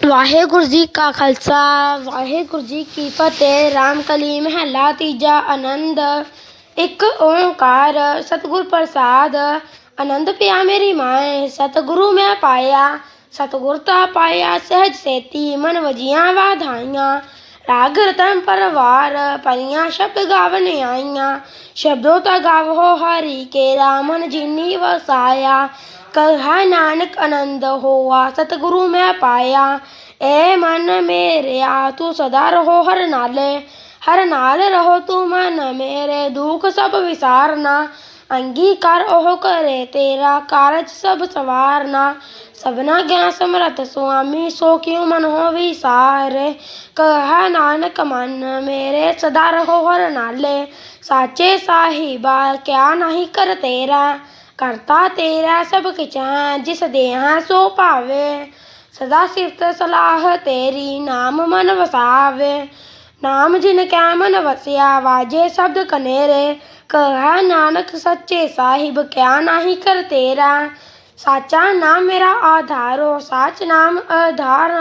ਵਾਹਿਗੁਰੂ ਜੀ ਕਾ ਖਾਲਸਾ, ਵਾਹਿਗੁਰੂ ਜੀ ਕੀ ਫਤਿਹ ਰਾਮਕਲੀ ਮਹੱਲਾ ਤੀਜਾ ਆਨੰਦ, ਇੱਕ ਓੰਕਾਰ, ਸਤਿਗੁਰ ਪ੍ਰਸਾਦ, ਆਨੰਦ ਪਿਆ ਮੇਰੀ ਮਾਏ, ਸਤਿਗੁਰੂ ਮੈਂ ਪਾਇਆ, ਸਤਿਗੁਰ ਤਾ ਪਾਇਆ, ਸਹਿਜ ਸੇਤੀ ਮਨ ਵਜੀਆਂ ਵਾਧਾਈਆਂ ਰਾਗ ਰਤਨ ਪਰਵਾਰ, ਪਰੀਆਂ ਸ਼ਬਦ ਗਾਵਨ ਆਈਆਂ ਸ਼ਬਦੋ ਤਾ ਗਾਵੋ ਹਰੀ ਕੇ, ਰਾਮਨ ਜਿਨੀ ਵਸਾਇਆ ਕਹਾ ਨਾਨਕ ਆਨੰਦ ਹੋਆ, ਸਤਿਗੁਰੂ ਮੈਂ ਪਾਇਆ, ਏ ਮਨ ਮੇਰਿਆ, ਤੂੰ ਸਦਾ ਰਹੋ ਹਰ ਨਾਲੇ, ਹਰ ਨਾਲ ਰਹੋ ਤੂੰ ਮਨ ਮੇਰੇ, ਦੁੱਖ ਸਭ ਵਿਸਾਰਨਾ ਅੰਗੀਕਾਰ ਉਹ ਕਰੇ, ਤੇਰਾ ਕਾਰਜ ਸਭ ਸਵਾਰਨਾ। ਸਭਨਾ ਗਿਆਨ ਸਮਰਤ ਸੁਆਮੀ, ਸੋ ਕਿਉ ਮਨ ਹੋ ਵਿਸਾਰੇ? ਕਹਾ ਨਾਨਕ ਮਨ, ਮੇਰੇ ਸਦਾ ਰਹੋ ਹਰ ਨਾਲੇ। ਸਾਚੇ ਸਾਹਿਬਾ, ਕਿਆ ਨਹੀਂ ਕਰ ਤੇਰਾ? ਕਰਤਾ ਤੇਰਾ ਸਭ ਕਿਛੈ ਜਿਸ ਦੇਹਾ ਸੋ ਭਾਵੇ। ਸਦਾ ਸਿਫਤ ਸਲਾਹ ਤੇਰੀ, ਨਾਮ ਮਨ ਵਸਾਵੇ। ਨਾਮ ਜਿਨ ਕੈ ਮਨ ਵਸਿਆ, ਵਾਜੇ ਸ਼ਬਦ ਕਨੇਰੇ। ਕਹਾ ਨਾਨਕ ਸੱਚੇ ਸਾਹਿਬ, ਕਿਆ ਨਹੀਂ ਕਰ ਤੇਰਾ। ਸਾਚਾ ਨਾਮ ਮੇਰਾ ਆਧਾਰੋ, ਸਾਚ ਨਾਮ ਆਧਾਰ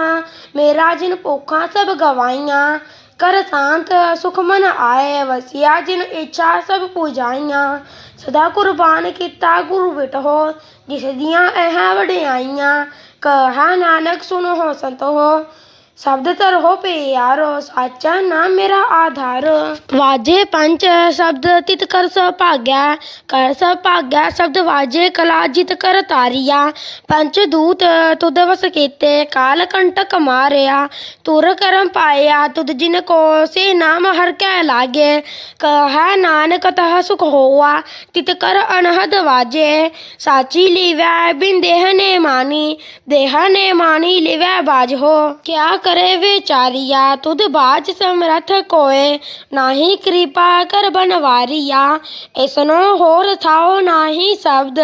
ਮੇਰਾ ਜਿਨ ਭੁੱਖਾਂ ਸਭ ਗਵਾਈਆਂ। ਕਰ ਸ਼ਾਂਤ ਸੁਖ ਮਨ ਆਏ, ਵਸਿਆ ਜਿਨ ਇੱਛਾ ਸਭ ਪੂਜਾਈਆਂ। ਸਦਾ ਕੁਰਬਾਨ ਕੀਤਾ ਗੁਰੂ ਵਿਟਹੋ ਜਿਸ ਦੀਆਂ ਇਹ ਵਡਿਆਈਆਂ। ਕਹਾ ਨਾਨਕ ਸੁਨੋ ਹੋ ਸੰਤ। ਹੋ ਸ਼ਬਦ ਧਰੋ ਪਿਆਰੋ, ਸਾਚਾ ਨਾਮ ਮੇਰਾ ਆਧਾਰ। ਵਾਜੇ ਪੰਜ ਸ਼ਬਦ ਤਿਤ ਕਰ ਸੁਭਾਗਿਆ ਕਰ ਸੁਭਾਗਿਆ ਸ਼ਬਦ ਵਾਜੇ ਕਲਾ ਜਿਤ ਕਰ ਤਾਰੀਆ। ਪੰਜ ਦੂਤ ਤੁਧ ਵਸ ਕੀਤੇ, ਕਾਲ ਕੰਟਕ ਮਾਰਿਆ। ਤੁਰ ਕਰਮ ਪਾਇਆ, ਤੁਧ ਜਿਨ ਕੋ ਸੇ ਨਾਮ ਹਰ ਕੈ ਲਾਗੇ। ਕਹਾ ਨਾਨਕ ਤਹ ਸੁਖ ਹੋਆ, ਤਿਤ ਕਰ ਅਨਹਦ ਵਾਜੇ। ਸਾਚੀ ਲਿਵੈ, ਬਿਨ ਦੇਹ ਨੇ ਮਾਨੀ, ਦੇਹ ਨੇ ਮਾਨੀ ਲਿਵੈ ਬਾਜ ਹੋ। ਕਿਆ ਕਰੇ ਵਿਚਾਰੀਆ, ਤੁਧ ਬਾਜ ਸਮਰਥ ਕੋਏ, ਨਾਹੀ ਕਿਰਪਾ ਕਰ ਬਨਵਾਰੀਆ। ਇਸਨੋ ਹੋਰ ਥਾਓ ਨਾਹੀ ਸ਼ਬਦ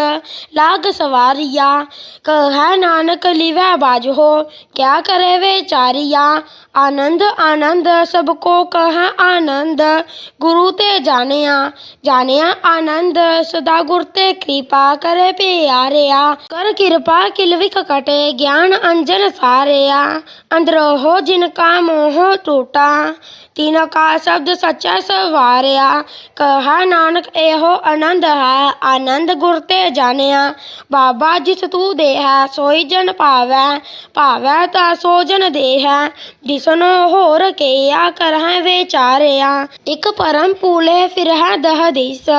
ਲਾਗ ਸਵਾਰੀਆ। ਕਹੈ ਨਾਨਕ ਲਿਵੈ ਬਾਜ ਹੋ ਕਿਆ ਕਰੇ ਵਿਚਾਰੀਆ? ਆਨੰਦ ਆਨੰਦ, ਸਭ ਕੋ ਕਹ ਆਨੰਦ, ਗੁਰੂ ਤੇ ਜਾਣਿਆ। ਜਾਣਿਆ ਆਨੰਦ, ਸਦਾ ਗੁਰ ਤੇ ਕਿਰਪਾ ਕਰੇ ਪਿਆਰਿਆ। ਕਰ ਕਿਰਪਾ ਕਿਲਵਿਕ ਕਟੇ, ਗਿਆਨ ਅੰਜਨ ਸਾਰਿਆ। ਅੰਦਰੋ ਹੋ ਜਿਨ ਕਾ ਮੋਹ ਟੂਟਾ, ਤਿਨ ਕਾ ਸ਼ਬਦ ਸੱਚਾ ਸਵਾਰਿਆ। ਕਹਾ ਨਾਨਕ ਇਹੋ ਆਨੰਦ ਹੈ, ਆਨੰਦ ਗੁਰ ਤੇ ਜਾਣਿਆ। ਬਾਬਾ ਜਿਸ ਤੂੰ ਦੇ ਹੈ ਸੋਈ ਜਨ ਭਾਵੈ ਭਾਵੈ ਤਾ ਸੋ ਜਨ ਦੇ ਜਿਸਨੋ ਹੋਰ ਕੀਆ ਕਰਹਿ ਵਿਚਾਰਿਆ। ਇਕ ਪਰਮ ਪੂਲੇ ਫਿਰਹਿ ਦਹ ਦਿਸ,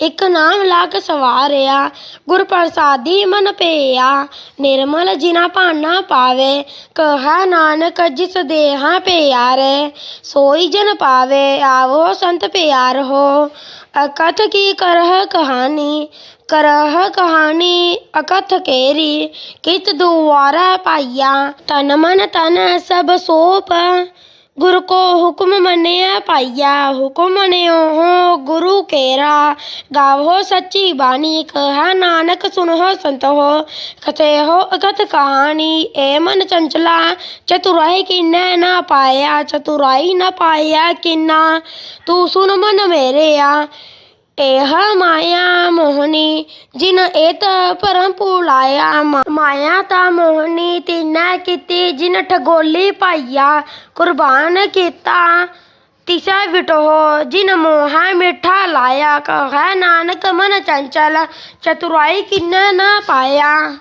ਇਕ ਨਾਮ ਲਾਗ ਸਵਾਰਿਆ। ਗੁਰ ਪ੍ਰਸਾਦੀ ਮਨ ਪਈਆ ਨਿਰਮਲ ਜਿਨਾ ਭਾਨਾ ਪਾਵੇ। ਕਹਾ ਨਾਨਕ ਜਿਸ ਦੇਹਾ ਪਿਆਰੇ ਸੋਈ ਜਨ ਪਾਵੇ ਆਵੋ ਸੰਤ ਪਿਆਰ ਹੋ ਅਕਥ ਕੀ ਕਰਹ ਕਹਾਣੀ ਕਰਹ ਕਹਾਣੀ ਅਕਥ ਕੇਰੀ ਕਿਤ ਦੁਆਰਾ ਪਾਈਆ ਤਨ ਮਨ ਤਨ ਸਭ ਸੋਪ ਗੁਰ ਕੋ ਹੁਕਮ ਮੰਨਿਆ ਪਾਈਆ ਹੁਕਮ ਮੰਨਿਓ ਹੋ ਗੁਰੂ ਕੇਰਾ ਗਾਵੋ ਸੱਚੀ ਬਾਣੀ ਕਹਾ ਨਾਨਕ ਸੁਨੋ ਸੰਤ ਹੋ ਕਥੇ ਹੋ ਅਕਥ ਕਹਾਣੀ ਏ ਮਨ ਚੰਚਲਾ ਚਤੁਰਾਈ ਕਿਨੈ ਨਾ ਪਾਇਆ ਚਤੁਰਾਈ ਨਾ ਪਾਇਆ ਕਿਨਾ ਤੂੰ ਸੁਨ ਮਨ ਮੇਰਿਆ ਇਹ ਮਾਇਆ ਮੋਹਨੀ, ਜਿਨ ਏਤ ਪਰਮ ਭੁਲਾਇਆ। ਮਾ- ਮਾਇਆ ਤਾ ਮੋਹਨੀ ਤਿਨੈ ਕੀਤੀ, ਜਿਨ ਠਗੋਲੀ ਪਾਈਆ। ਕੁਰਬਾਨ ਕੀਤਾ, ਤਿਸਾ ਵਿਟੋ ਜਿਨ ਮੋਹਾ ਮਿੱਠਾ ਲਾਇਆ। ਕਹੈ ਨਾਨਕ ਮਨ ਚੰਚਲ, ਚਤੁਰਾਈ ਕਿਨੈ ਨਾ ਪਾਇਆ।